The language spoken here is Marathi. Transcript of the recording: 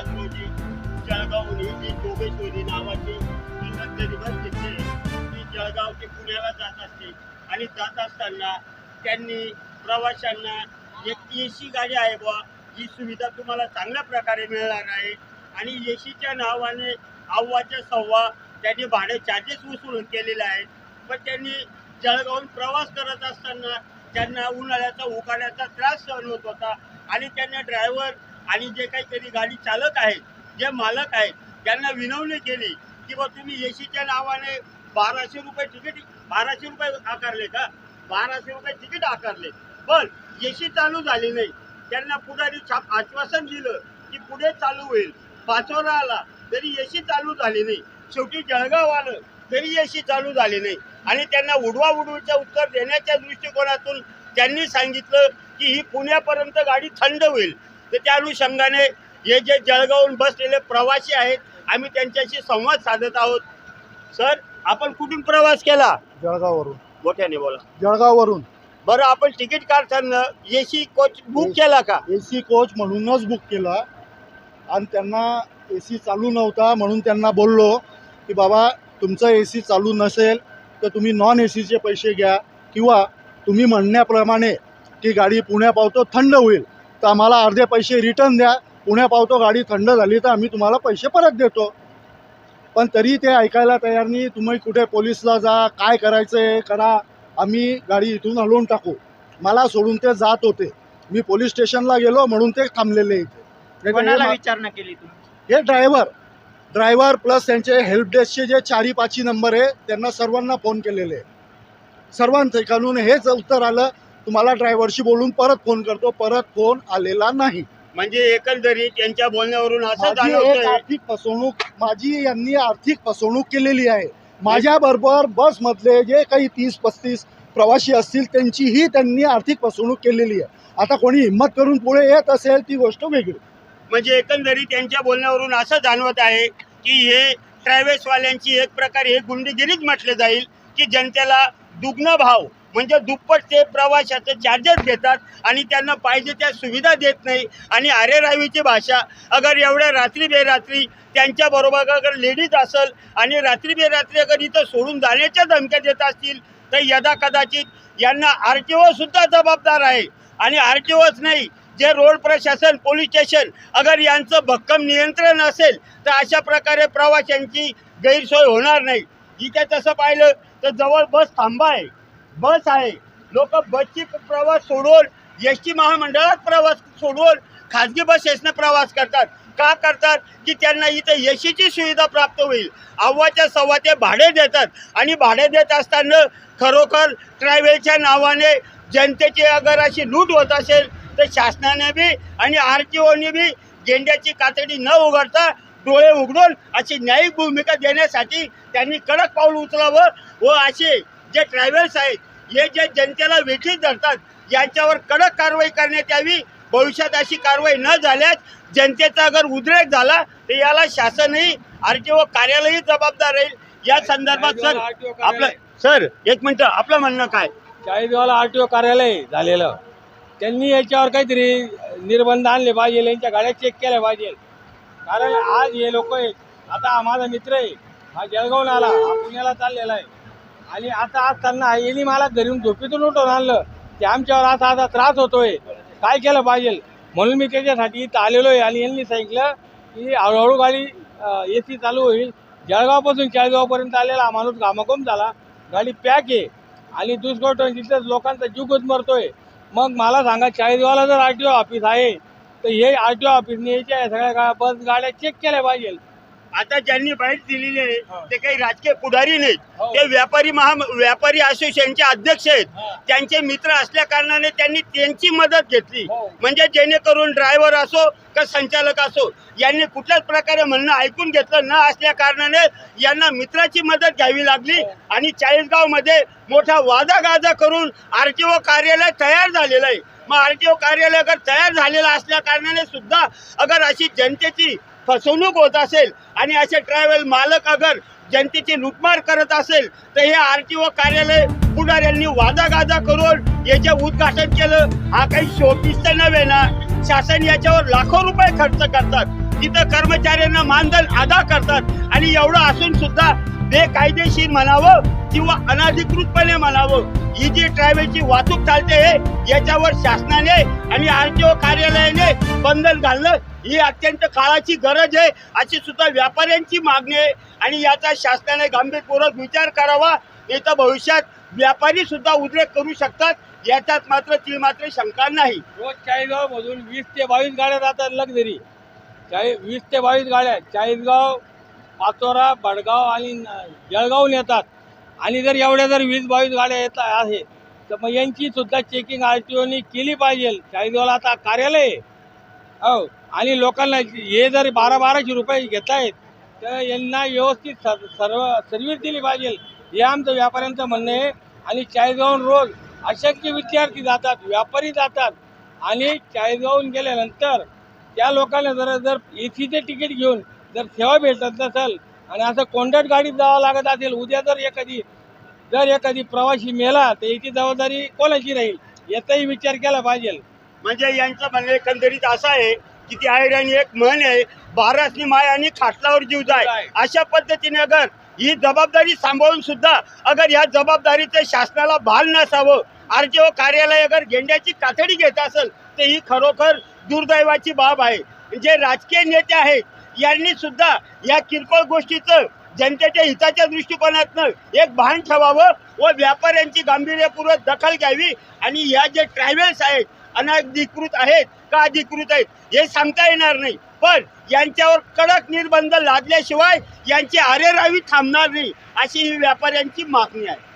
आज रोजी जळगावहून ही जोगेश्वरी नावाची नंतरी बस घेतली ती जळगाव ते पुण्याला जात असते. आणि जात असताना त्यांनी प्रवाशांना एक ए सी गाडी आहे बा ही सुविधा तुम्हाला चांगल्या प्रकारे मिळणार आहे. आणि ए सीच्या नावाने अव्वाच्या सव्वा त्यांनी भाडे चार्जेस वसूल केलेले आहेत. पण त्यांनी जळगावून प्रवास करत असताना त्यांना उन्हाळ्याचा उकाड्याचा त्रास सहन होत होता. आणि त्यांना ड्रायव्हर आणि जे काहीतरी गाडी चालक आहेत जे मालक आहेत त्यांना विनवणी केली की बा तुम्ही एसीच्या नावाने बाराशे रुपये तिकीट बाराशे रुपये आकारले का? बाराशे रुपये तिकीट आकारले. पण ए सी चालू झाली नाही. त्यांना पुढारी छाप आश्वासन दिलं की पुढे चालू होईल. पाचोरा आला तरी ए सी चालू झाली नाही. शेवटी जळगाव आलं तरी ए सी चालू झाली नाही. आणि त्यांना उडवा उडवीचं उत्तर देण्याच्या दृष्टिकोनातून त्यांनी सांगितलं की ही पुण्यापर्यंत गाडी थंड होईल. तर त्या अनुषंगाने हे जे जळगावहून बसलेले प्रवासी आहेत आम्ही त्यांच्याशी संवाद साधत आहोत. सर आपण कुठून प्रवास केला? जळगाववरून. मोठ्याने बोला. जळगाववरून. बरं आपण तिकीट काढताना ए सी कोच बुक केला का? ए सी कोच म्हणूनच बुक केला. आणि त्यांना ए सी चालू नव्हता म्हणून त्यांना बोललो की बाबा तुमचं ए सी चालू नसेल तर तुम्ही नॉन ए सीचे पैसे घ्या किंवा तुम्ही म्हणण्याप्रमाणे की गाडी पुण्या पावतो थंड होईल. तर आम्हाला अर्धे पैसे रिटर्न द्या. पुण्या पावतो गाडी थंड झाली तर आम्ही तुम्हाला पैसे परत देतो. पण तरी ते ऐकायला तयार नाही. तुम्ही कुठे पोलिसला जा काय करायचं आहे करा. आम्ही गाडी इथून हलवून टाकू. मला सोडून ते जात होते. मी पोलीस स्टेशनला गेलो म्हणून ते थांबलेले इथे. नाही तर हे कोणाला मा- विचारणा केली हे ड्रायव्हर ड्रायव्हर प्लस त्यांचे हेल्प डेस्कचे जे चारी पाची नंबर आहे त्यांना सर्वांना फोन केलेले. सर्वांचे कानून हेच उत्तर आलं. तुम्हाला ड्रायव्हरशी बोलून परत फोन करतो परत फोन आलेला नाही. म्हणजे एकंदरीत त्यांच्या बोलण्यावरून असं माझी एक जाणवतंय आर्थिक फसवणूक माझी यांनी आर्थिक फसवणूक केलेली आहे. माझ्या बरोबर बसमधले जे काही तीस पस्तीस प्रवासी असतील त्यांचीही त्यांनी आर्थिक फसवणूक केलेली आहे. आता कोणी हिंमत करून पुढे येत असेल ती गोष्ट वेगळी. म्हणजे एकंदरीत त्यांच्या बोलण्यावरून असं जाणवत आहे की हे ट्रॅव्हल्सवाल्यांची एक प्रकारे हे गुंडगिरीच म्हटले जाईल की जनतेला दुग्न भाव म्हणजे दुप्पट ते प्रवाशाचे चार्जेस घेतात आणि त्यांना पाहिजे त्या सुविधा देत नाही. आणि आरेरावीची भाषा अगर एवढ्या रात्री बेरात्री त्यांच्याबरोबर अगर लेडीज असेल आणि रात्री बेरात्री अगर इथं सोडून जाण्याच्या धमक्या देत असतील तर यदा कदाचित यांना आर टी ओसुद्धा जबाबदार आहे. आणि आर टी ओच नाही जे रोड प्रशासन पोलीस स्टेशन अगर यांचं भक्कम नियंत्रण असेल तर अशा प्रकारे प्रवाशांची गैरसोय होणार नाही. इथे तसं पाहिलं तर जवळ बस थांबा आहे. बस आहे. लोक बसची प्रवास सोडून एस टी महामंडळात प्रवास सोडून खाजगी बसेसनं प्रवास करतात. का करतात? की त्यांना इथे एसीची सुविधा प्राप्त होईल. अव्वाच्या सव्वा ते भाडे देतात. आणि भाडे देत असताना खरोखर ट्रॅव्हलच्या नावाने जनतेची अगर अशी लूट होत असेल तर शासनाने बी आणि आर टी ओने बी झेंड्याची कातडी न उघडता डोळे उघडून अशी न्यायिक भूमिका देण्यासाठी त्यांनी कडक पाऊल उचलावं व असे जे ट्रॅव्हल्स आहेत हे जे जनतेला वेठीस धरतात यांच्यावर कडक कारवाई करण्यात यावी. भविष्यात अशी कारवाई न झाल्यास जनतेचा अगर उद्रेक झाला तर याला शासनही आर टी ओ कार्यालयही जबाबदार राहील. या संदर्भात सर आपलं सर एक मिनिट आपलं म्हणणं काय? चाळीसगावला आर टी ओ कार्यालय झालेलं. त्यांनी याच्यावर काहीतरी निर्बंध आणले पाहिजे यांच्या गाड्या चेक केल्या पाहिजे. कारण आज हे लोक आता हा माझा मित्र आहे. हा जळगावून आला. हा पुण्याला चाललेला आहे. आणि आता आज त्यांना यांनी मला घरून झोपेतून उठवून आणलं. की आमच्यावर आता आता त्रास होतोय. काय केलं पाहिजे? म्हणून मी त्याच्यासाठी इथं आलेलो आहे आणि यांनी सांगितलं की हळूहळू गाडी ए सी चालू होईल. जळगावपासून चाळगावपर्यंत आलेला हा माणूस घामाकोम झाला. गाडी पॅक आहे. आणि दुसगोट तिथं लोकांचा जीव गुदमरतोय मग मला सांगा चाळीसगावला जर आर टी ओ ऑफिस आहे तर हे आर टी ओ ऑफिसने याच्या सगळ्या बस गाड्या चेक केल्या पाहिजे आता ज्यांनी बाईट दिलेली आहे ते काही राजकीय पुढारी नाहीत. हो. ते व्यापारी महा व्यापारी असोसिएशनचे अध्यक्ष आहेत. त्यांचे मित्र असल्या कारणाने त्यांनी त्यांची मदत घेतली. हो. म्हणजे जेणेकरून ड्रायव्हर असो का संचालक असो यांनी कुठल्याच प्रकारे म्हणणं ऐकून घेतलं न असल्या कारणाने यांना मित्राची मदत घ्यावी लागली आणि चाळीसगावमध्ये मोठा वादा गाजा करून आरटीओ कार्यालय तयार झालेलं आहे. मग आरटीओ कार्यालय अगर तयार झालेलं असल्या कारणाने सुद्धा अगर अशी जनतेची फसवणूक होत असेल आणि असे ट्रॅव्हल मालक अगर जनतेची लुटमार करत असेल तर हे आर टी ओ कार्यालय पुढार यांनी गाजा करून याचे उद्घाटन केलं. हा काही शोपीस तर नव्हे ना. शासन याच्यावर लाखो रुपये खर्च करतात. तिथं कर्मचाऱ्यांना मानधन अदा करतात. आणि एवढं असून सुद्धा बेकायदेशीर म्हणावं किंवा अनाधिकृतपणे म्हणावं ही जी ट्रॅव्हलची वाहतूक चालते याच्यावर शासनाने आणि आरटीओ कार्यालयाने बंधन घालणं ही अत्यंत काळाची गरज आहे अशी सुद्धा व्यापाऱ्यांची मागणी आहे. आणि याचा शासनाने गंभीरपूर्वक विचार करावा नाही भविष्यात व्यापारी सुद्धा उद्रेक करू शकतात याच्यात मात्र ती मात्र शंका नाही. रोज चाळीसगाव मधून वीस ते बावीस गाड्या जातात लक्झरी. चाळीस वीस ते बावीस गाड्या चाळीसगाव पाचोरा बडगाव आणि जळगावहून येतात आणि जर एवढ्या जर वीस बावीस गाड्या येत आहे तर मग यांची सुद्धा चेकिंग आर टी ओनी केली पाहिजे. चाळीसगावला आता कार्यालय. हो. आणि लोकांना हे जर बारा बाराशे रुपये घेत आहेत तर यांना व्यवस्थित सर सर्व सर्व्हिस दिली पाहिजे. हे आमचं व्यापाऱ्यांचं म्हणणं आहे. आणि चाळीसगावून रोज अशक्य विद्यार्थी जातात व्यापारी जातात. आणि चाळीसगावून गेल्यानंतर त्या लोकांना जर जर ए सीचे तिकीट घेऊन जर सेवा भेटत नसेल आणि असं कोंडट गाडीत जावं लागत असेल उद्या जर एखादी जर एखादी प्रवासी मेला तर याची जबाबदारी कोणाची राहील? याचाही विचार केला पाहिजे. म्हणजे यांचं म्हणणं एकंदरीत असं आहे की ती आयराणी एक म्हण आहे बारासनी माय आणि खाटलावर जीव जाय. अशा पद्धतीने अगर ही जबाबदारी सांभाळून सुद्धा अगर या जबाबदारीचं शासनाला भाल नसावं आरटीओ कार्यालय अगर गेंड्याची कातडी घेत असेल तर ही खरोखर दुर्दैवाची बाब आहे. जे राजकीय नेते आहेत यांनी सुद्धा या किरकोळ गोष्टीचं जनतेच्या हिताच्या दृष्टिकोनातनं एक भान ठेवावं व व्यापाऱ्यांची गांभीर्यपूर्वक दखल घ्यावी. आणि या जे ट्रॅव्हल्स आहेत अनधिकृत आहेत का अधिकृत आहेत हे सांगता येणार नाही. पण यांच्यावर कडक निर्बंध लादल्याशिवाय यांची आरेरावी थांबणार नाही अशी ही व्यापाऱ्यांची मागणी आहे.